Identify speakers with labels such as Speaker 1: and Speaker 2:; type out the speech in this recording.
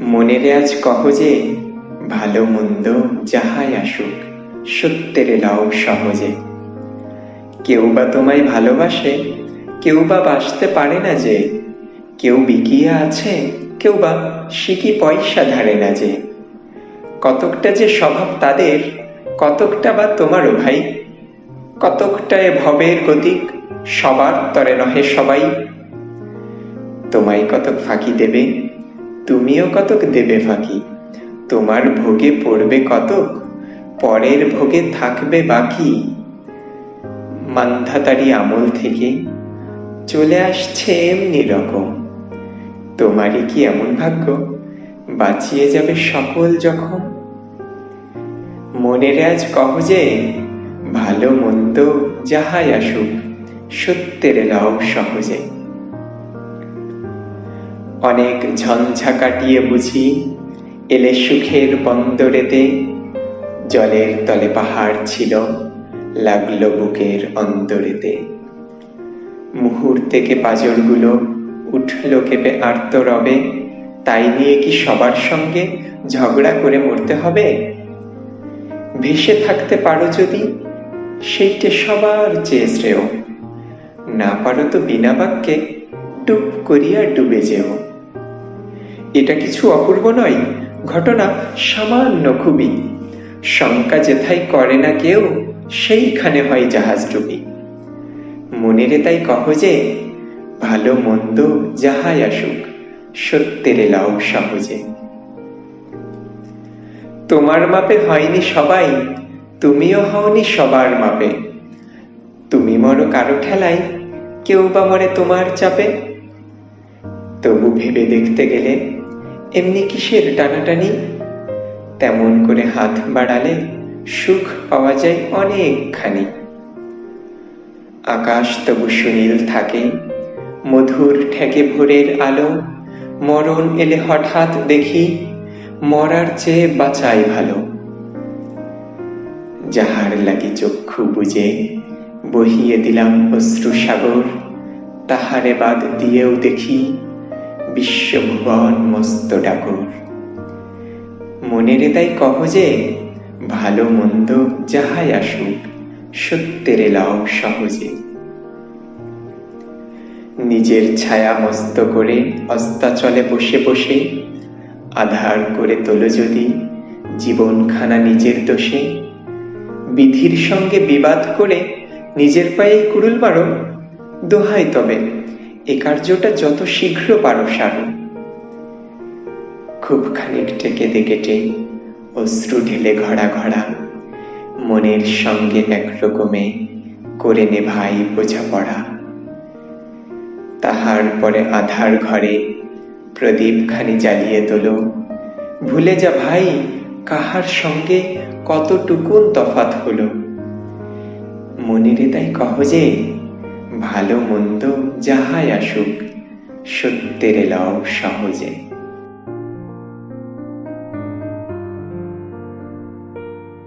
Speaker 1: মনের আজ কহ যে, ভালো মন্দ যাহাই আসুক, সত্যের লাও সহজে। কেউ বা তোমায় ভালোবাসে, কেউ বা বাসতে পারে না যে। কেউ বিকিয়া আছে, কেউ বা শিকি পয়সা ধারে না যে। কতকটা যে স্বভাব তাদের, কতকটা বা তোমারও ভাই। কতকটা এ ভবের গতিক সবার তরে নহে সবাই। তোমায় কতক ফাঁকি দেবে তুমিও কতক দেবে ফাঁকি? তোমার ভোগে পড়বে কতক? পরের ভোগে থাকবে বাকি। মান্ধাতারি আমল থেকে চলে আসছে এমনি রকম। তোমারই কি এমন ভাগ্য? বাঁচিয়ে যাবে সকল যখন মনের আজ কহ যে, ভালো মন্দ যাহাই আসুক, সত্যের লাও সহজে। অনেক ঝঞ্ঝা কাটিয়ে বুঝি, এলে সুখের বন্দরেতে জলের তলে পাহাড় ছিল, লাগল বুকের অন্তরেতে। মুহূর্তে পাজরগুলো উঠল কেঁপে আর্ত রবে তাই নিয়ে কি সবার সঙ্গে ঝগড়া করে মরতে হবে? ভেসে থাকতে পারো যদি, সেইটে সবার চেয়ে শ্রেয়। না পারো তো বিনা বাক্যে টুপ করিয়া ডুবে যেও। এটা কিছু অপূর্ব নয়, ঘটনা সামান্য খুবই। শঙ্কা যেথায় করে না কেউ, সেইখানে হয় জাহাজ ডুবি মনেরে তাই কহ যে, ভালো মন্দ যাহাই আসুক, সত্যের লাও সহজে। তোমার মাপে হয়নি সবাই, তুমিও হওনি সবার মাপে। তুমি মরো কারও ঠেলায়, কেউ বা মরে তোমার চাপে। তবু ভেবে দেখতে গেলে এমনি কিসের টানাটানি? তেমন করে হাত বাড়ালে সুখ পাওয়া যায় অনেকখানি। আকাশ তবু সুনীল থাকে, মধুর ঠেকে ভোরের আলো। মরণ এলে হঠাৎ দেখি, মরার চেয়ে বাঁচাই ভালো। যাহার লাগি চক্ষু বুঝে বহিয়ে দিলাম অশ্রু সাগর, তাহারে বাদ দিয়েও দেখি বিশ্বভুবন মস্ত ডাকর মনেরে তাই কহ যে, ভালো মন্দ যাহাই আসুক, সত্যের লাও সহজে। নিজের ছায়া মস্ত করে অস্তাচলে বসে বসে, আধার করে তোলো যদি, জীবনখানা নিজের দোষে। বিধির সঙ্গে বিবাদ করে নিজের পায়ে কুড়ুল মারো, দোহাই তবে এ কার্যটা যত শীঘ্র পারো, সারো। খুব খানিকটা কেঁদে কেটে অশ্রু ঢেলে ঘড়া ঘড়া। মনের সঙ্গে একরকমে করে নে ভাই বোঝাপড়া তাহার পরে আধার ঘরে প্রদীপ খানি জ্বালিয়ে তোলো। ভুলে যা ভাই, কাহার সঙ্গে কতটুকুন তফাত হলো। মনিরে তাই কহ যে ভালো মন্দ যাহাই আসুক সত্যের লও সহজে।